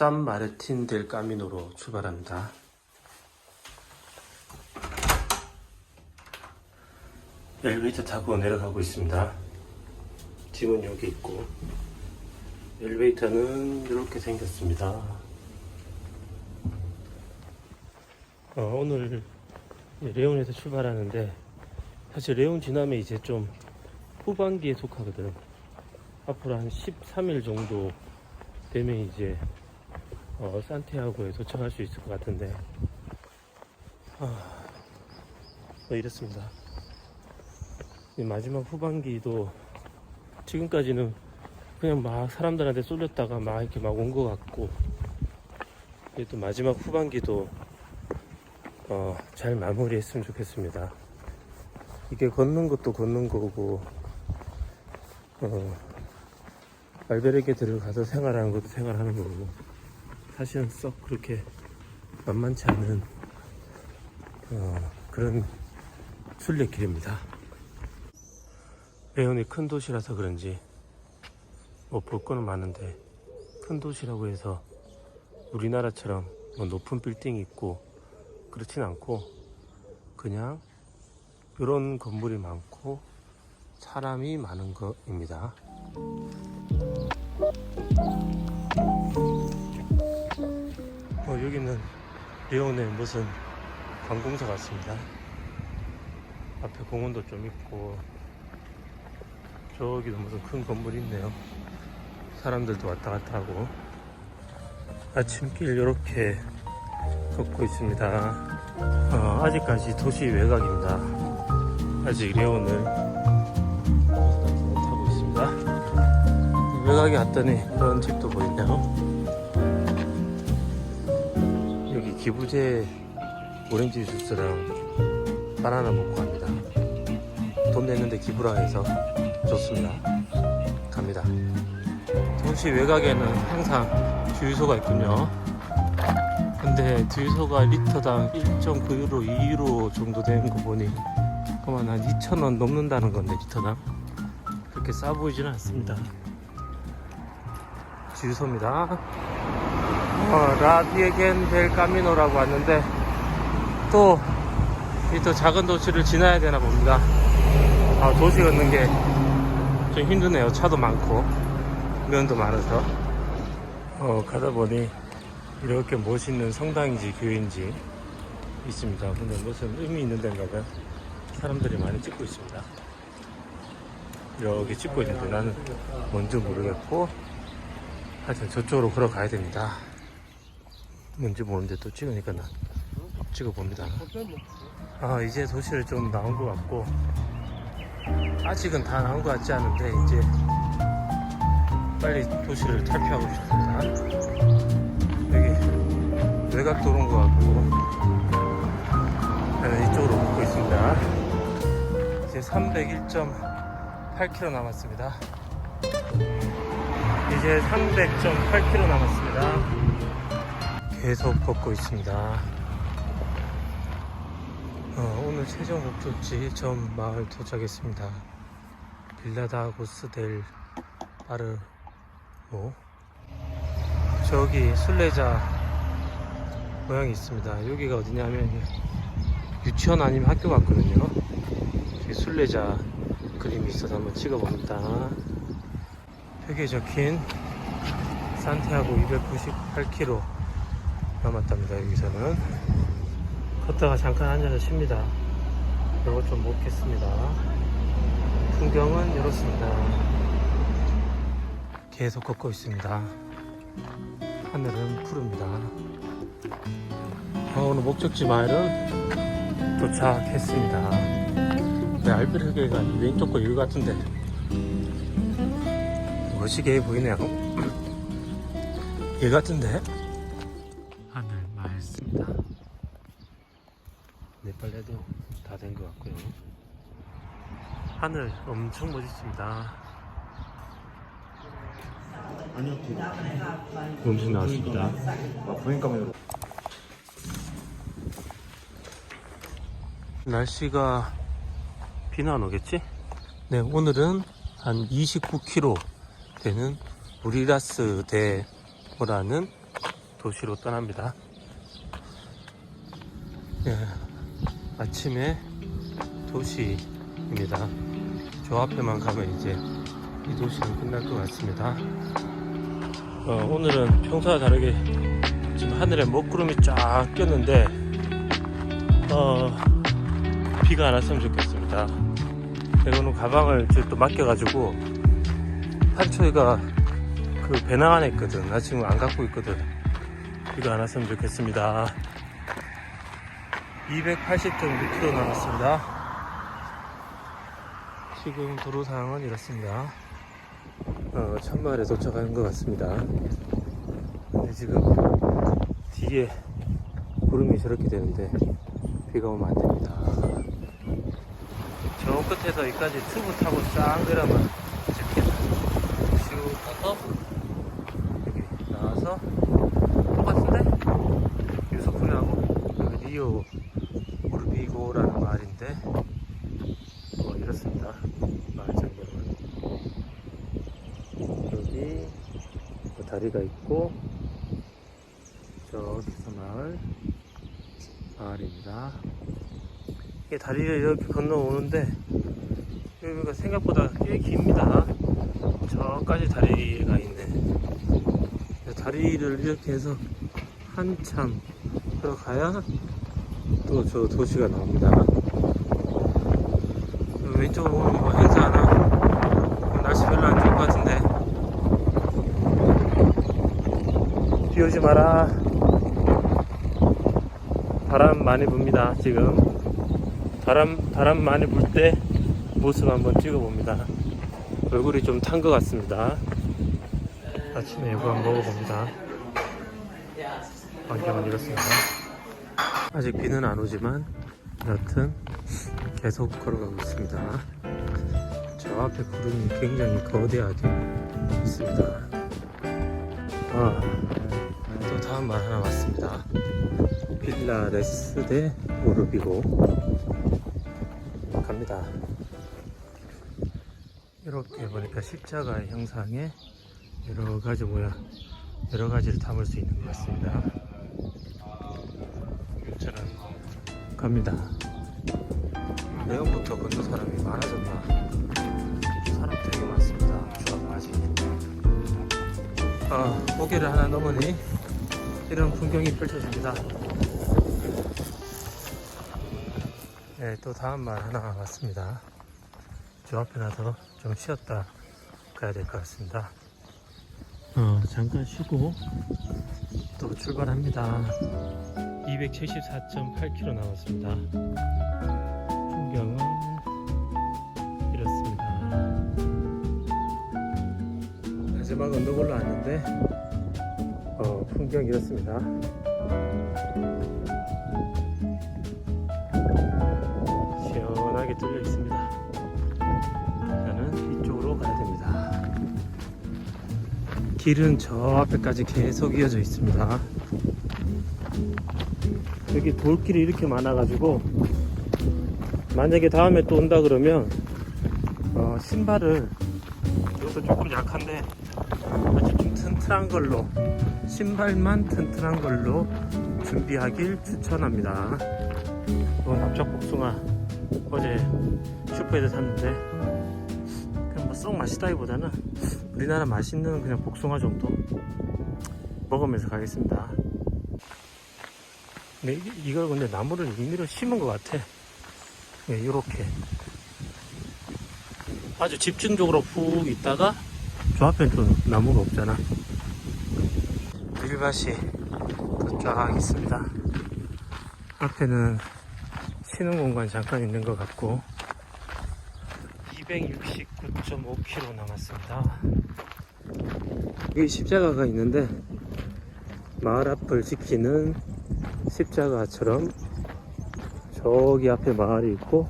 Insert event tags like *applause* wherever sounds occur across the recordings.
산 마르틴 델 까미노로 출발합니다. 엘리베이터 타고 내려가고 있습니다. 짐은 여기 있고 엘리베이터는 이렇게 생겼습니다. 어, 오늘 레온에서 출발하는데 사실 레온 지나면 이제 좀 후반기에 속하거든. 앞으로 한 13일 정도 되면 이제 어, 산티아고에 도착할 수 있을 것 같은데 아, 뭐 이렇습니다. 이 마지막 후반기도 지금까지는 그냥 막 사람들한테 쏠렸다가 막 이렇게 막 온 것 같고 이게 또 마지막 후반기도 어, 잘 마무리했으면 좋겠습니다. 이게 걷는 것도 걷는 거고 어, 알베르게들을 가서 생활하는 것도 생활하는 거고 사실은 썩 그렇게 만만치 않은 어, 그런 순례길입니다. 레온이 큰 도시라서 그런지 뭐 볼 거는 많은데 큰 도시라고 해서 우리나라처럼 뭐 높은 빌딩이 있고 그렇진 않고 그냥 이런 건물이 많고 사람이 많은 것입니다. 여기는 리온의 무슨 관공서 같습니다. 앞에 공원도 좀 있고 저기도 무슨 큰 건물이 있네요. 사람들도 왔다 갔다 하고 아침길 이렇게 걷고 있습니다. 어, 아직까지 도시 외곽입니다. 아직 레온을 타고 있습니다. 외곽에 왔더니 그런 집도 보이네요. 기 기부제 오렌지 주스랑 바나나 먹고 갑니다. 돈 냈는데 기부라 해서 좋습니다. 갑니다. 도시 외곽에는 항상 주유소가 있군요. 근데 주유소가 리터당 1.9유로, 2유로 정도 되는 거 보니 그만 한 2,000원 넘는다는 건데 리터당 그렇게 싸 보이지는 않습니다. 주유소입니다. 어, 라디에겐 델 까미노라고 왔는데 또 이 또 작은 도시를 지나야 되나 봅니다. 아, 도시 걷는 게 좀 힘드네요. 차도 많고 면도 많아서 어, 가다 보니 이렇게 멋있는 성당인지 교회인지 있습니다. 근데 무슨 의미 있는 데인가 봐요. 사람들이 많이 찍고 있습니다. 이렇게 찍고 있는데 나는 뭔지 모르겠고 하여튼 저쪽으로 걸어가야 됩니다. 뭔지 모르는데 또 찍으니까 나 찍어봅니다. 아 이제 도시를 좀 나온 것 같고 아직은 다 나온 것 같지 않은데 이제 빨리 도시를 탈피하고 싶습니다. 여기 외곽 도로인 것 같고 이쪽으로 걷고 있습니다. 이제 301.8km 남았습니다. 이제 300.8km 남았습니다. 계속 걷고 있습니다. 어, 오늘 최종 목적지 전 마을 도착했습니다. 빌라다고스 델 파르모 저기 순례자 모양이 있습니다. 여기가 어디냐면 유치원 아니면 학교 같거든요. 순례자 그림이 있어서 한번 찍어봅니다. 벽에 적힌 산티아고 298km 남았답니다. 여기서는 걷다가 잠깐 앉아서 쉽니다. 이거 좀 먹겠습니다. 풍경은 이렇습니다. 계속 걷고 있습니다. 하늘은 푸릅니다. 어, 오늘 목적지 마을은 도착했습니다. 네, 알베르게가 왼쪽 거 이거 같은데 멋지게 보이네요. *clears throat* 얘 같은데? 내 빨래도 다 된 것 같고요. 하늘 엄청 멋있습니다. 음식 나왔습니다. 날씨가 비는 안 오겠지? 네, 오늘은 한 29km 되는 우리라스 대모라는 도시로 떠납니다. 예, 아침에 도시입니다. 저 앞에만 가면 이제 이 도시는 끝날 것 같습니다. 어, 오늘은 평소와 다르게 지금 하늘에 먹구름이 쫙 꼈는데 어, 비가 안 왔으면 좋겠습니다. 오늘 가방을 또 맡겨가지고 한초이가 그 배낭 안에 있거든. 나 지금 안 갖고 있거든. 비가 안 왔으면 좋겠습니다. 280.6km 남았습니다. 지금 도로 상황은 이렇습니다. 어, 천마을에 도착하는 것 같습니다. 근데 지금 뒤에 구름이 저렇게 되는데 비가 오면 안 됩니다. 저 끝에서 여기까지 튜브 타고 쫙 내려면 찍히다. 쭉 가서 여기 나와서 똑같은데 유서풀이하고 여기 리오 우르비고라는 마을인데 뭐 이렇습니다. 마을 장면은 여기 뭐 다리가 있고 저기서 마을 마을입니다. 이게 다리를 이렇게 건너오는데 여기가 생각보다 꽤 깁니다. 저까지 다리가 있네. 다리를 이렇게 해서 한참 들어가야 또 저 도시가 나옵니다. 왼쪽으로 오는 뭐 행사 하나 날씨 별로 안 좋을 것 같은데 비 오지 마라. 바람 많이 붑니다 지금. 바람 바람 많이 불 때 모습 한번 찍어봅니다. 얼굴이 좀 탄 것 같습니다. 아침에 이거 한번 먹어봅니다. 환경은 이렇습니다. 아직 비는 안 오지만 여튼 계속 걸어가고 있습니다. 저 앞에 구름이 굉장히 거대하게 있습니다. 아, 또 다음 말 하나 왔습니다. 빌라 레스 대 오르비고. 갑니다. 이렇게 보니까 십자가의 형상에 여러 가지 모양 여러 가지를 담을 수 있는 것 같습니다. 저는 갑니다. 내일부터 건너 사람이 많아졌다. 사람 되게 많습니다. 주합까지 아, 고개를 하나 넘으니 이런 풍경이 펼쳐집니다. 네, 또 다음 말 하나 왔습니다. 저 앞에 나서 좀 쉬었다 가야 될 것 같습니다. 어, 잠깐 쉬고 또 출발합니다. 274.8km 남았습니다. 풍경은 이렇습니다. 마지막 언덕 올라왔는데? 어, 풍경 이렇습니다. 시원하게 뚫려 있습니다. 저는 이쪽으로 가야 됩니다. 길은 저 앞에까지 계속 이어져 있습니다. 여기 돌길이 이렇게 많아가지고 만약에 다음에 또 온다 그러면 어, 신발을 이것도 조금 약한데 아주 좀 튼튼한 걸로 신발만 튼튼한 걸로 준비하길 추천합니다. 이건 납작 복숭아 어제 슈퍼에서 샀는데 그냥 뭐 썩 맛있다기보다는 우리나라 맛있는 그냥 복숭아 정도 먹으면서 가겠습니다. 근데 이- 이걸 근데 나무를 임의로 심은 것 같아. 네, 이렇게. 아주 집중적으로 푹 있다가 저 앞엔 또 나무가 없잖아. 밀밭이 쫙 있습니다. 앞에는 쉬는 공간 잠깐 있는 것 같고 269.5km 남았습니다. 여기 십자가가 있는데 마을 앞을 지키는 십자가처럼 저기 앞에 마을이 있고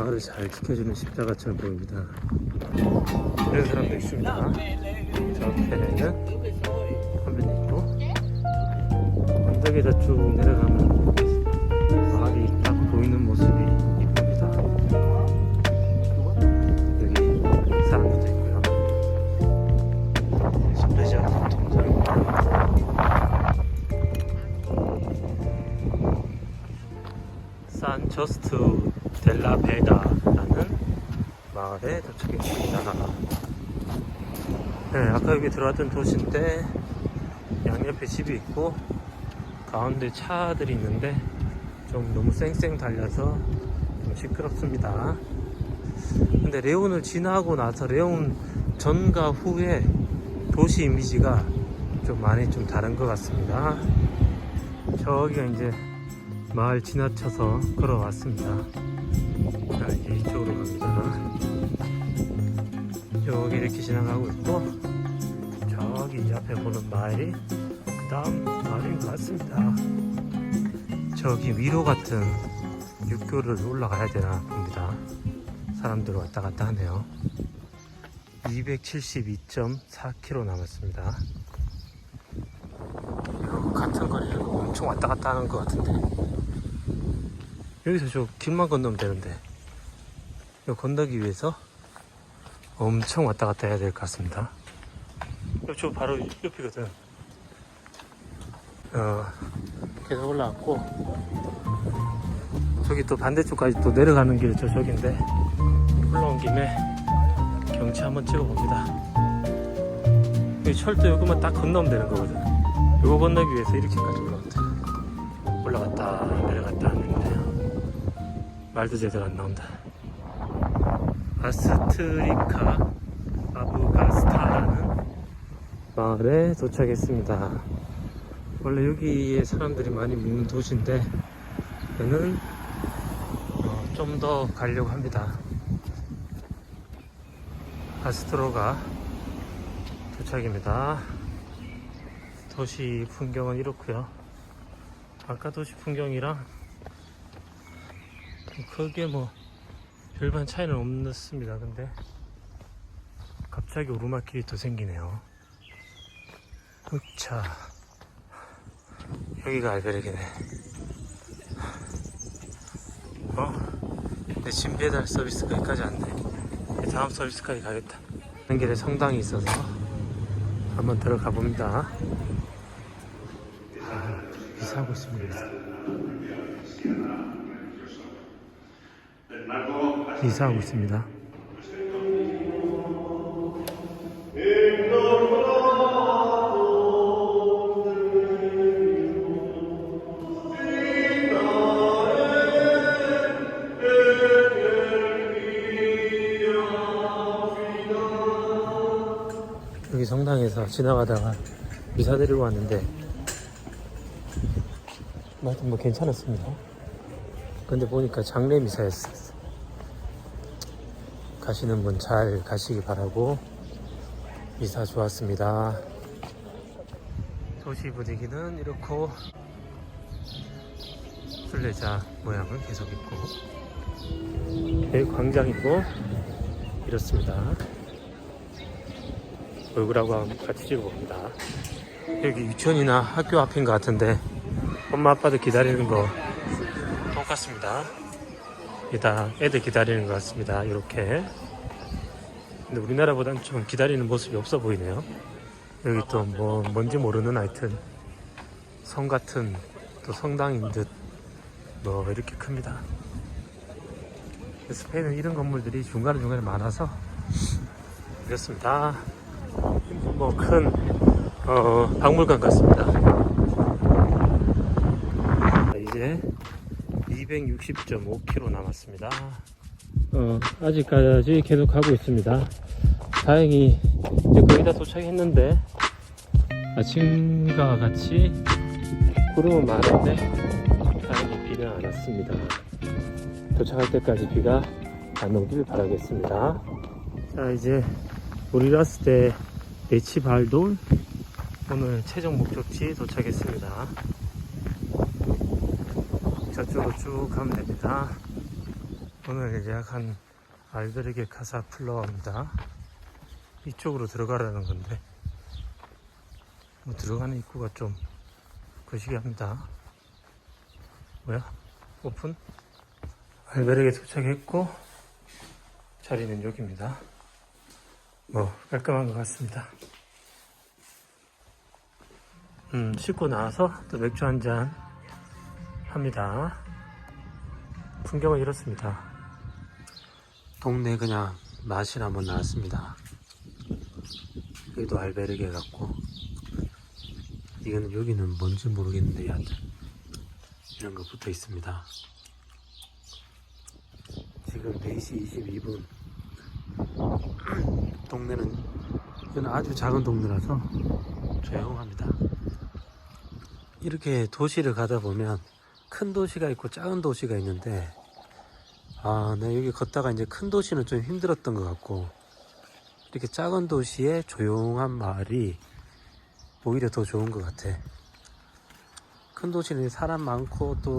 마을을 잘 지켜주는 십자가처럼 보입니다. 이런 사람도 있습니다. 저한테는 한변이 있고 언덕에서 쭉 내려가면 마을이 딱 보이는 모습이 이쁩니다. 여기 사람들도 있고요. 십자시아 동상. 산 저스트 델라 베가라는 마을에 도착했습니다. 네, 아까 여기 들어왔던 도시인데 양옆에 집이 있고 가운데 차들이 있는데 좀 너무 쌩쌩 달려서 좀 시끄럽습니다. 근데 레온을 지나고 나서 레온 전과 후에 도시 이미지가 좀 많이 좀 다른 것 같습니다. 저기가 이제 마을 지나쳐서 걸어왔습니다. 여기 이렇게 지나가고 있고, 저기 이제 앞에 보는 마을이 그 다음 마을인 것 같습니다. 저기 위로 같은 육교를 올라가야 되나 봅니다. 사람들 왔다 갔다 하네요. 272.4km 남았습니다. 같은 거리를 엄청 왔다 갔다 하는 것 같은데 여기서 저 길만 건너면 되는데 이거 건너기 위해서 엄청 왔다 갔다 해야 될 것 같습니다. 저 바로 옆이거든. 어, 계속 올라왔고 저기 또 반대쪽까지 또 내려가는 길 저쪽인데 올라온 김에 경치 한번 찍어봅니다. 여기 철도 요거만 딱 건너면 되는 거거든. 요거 건너기 위해서 이렇게까지 올라왔다. 올라갔다 내려갔다 하는데요. 말도 제대로 안 나온다. 아스트리카 아부가스타라는 마을에 도착했습니다. 원래 여기에 사람들이 많이 묵는 도시인데 저는 좀더 가려고 합니다. 아스트로가 도착입니다. 도시 풍경은 이렇고요. 아까 도시 풍경이랑 크게 뭐 별반 차이는 없습니다. 근데 갑자기 오르막길이 또 생기네요. 우차 여기가 알베르게네. 어? 내짐 배달 서비스가 여기까지 왔네. 다음 서비스까지 가겠다. 가는 길에 성당이 있어서 한번 들어가 봅니다. 아, 이사하고 있습니다. 이사하고 있습니다. 여기 성당에서 지나가다가 미사 드리고 왔는데 하여튼 뭐 괜찮았습니다. 근데 보니까 장례 미사였어. 가시는 분 잘 가시기 바라고 미사 좋았습니다. 도시 분위기는 이렇고 순례자 모양은 계속 있고 여기 광장이고 이렇습니다. 얼굴하고 같이 찍어봅니다. 여기 유치원이나 학교 앞인 것 같은데 엄마 아빠들 기다리는 거 똑같습니다. 이다 애들 기다리는 것 같습니다. 이렇게. 근데 우리나라보단 좀 기다리는 모습이 없어 보이네요. 여기 또 뭐 뭔지 모르는 하여튼 성 같은 또 성당인 듯 뭐 이렇게 큽니다. 스페인은 이런 건물들이 중간에 중간에 많아서 이렇습니다. 뭐큰 어, 박물관 같습니다. 자, 이제 260.5km 남았습니다. 어, 아직까지 계속 가고 있습니다. 다행히 이제 거의 다 도착했는데 아침과 같이 구름은 많은데 다행히 비는 안 왔습니다. 도착할 때까지 비가 안 오길 바라겠습니다. 자 이제 우리 갔을 때 네치발돌 오늘 최종 목적지 도착했습니다. 저쪽으로 쭉 가면 됩니다. 오늘 예약한 알베르게 카사플러입니다. 이쪽으로 들어가라는 건데 뭐 들어가는 입구가 좀 거시기합니다. 뭐야? 오픈? 알베르게 도착했고 자리는 여기입니다. 뭐 깔끔한 것 같습니다. 음, 씻고 나와서 또 맥주 한 잔 합니다. 풍경은 이렇습니다. 동네 그냥 마실 한번 나왔습니다. 여기도 알베르게 같고 이거는 여기는 뭔지 모르겠는데 여하튼 이런 거 붙어 있습니다. 지금 4시 22분 *clears throat* 동네는 이건 아주 작은 동네라서 조용합니다. 이렇게 도시를 가다 보면 큰 도시가 있고 작은 도시가 있는데 아, 네, 여기 걷다가 이제 큰 도시는 좀 힘들었던 것 같고 이렇게 작은 도시의 조용한 마을이 오히려 더 좋은 것 같아. 큰 도시는 사람 많고 또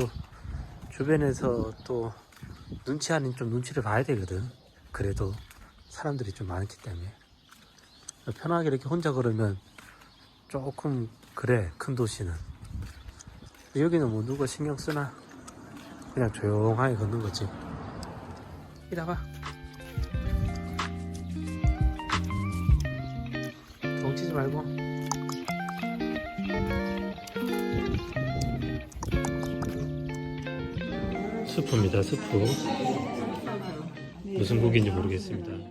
주변에서 또 눈치 아닌 좀 눈치를 봐야 되거든. 그래도 사람들이 좀 많기 때문에 편하게 이렇게 혼자 걸으면 조금 그래 큰 도시는 여기는 뭐 누가 신경 쓰나? 그냥 조용하게 걷는 거지. 이따가 덩치지 말고. 스프입니다 스프. 무슨 국인지 모르겠습니다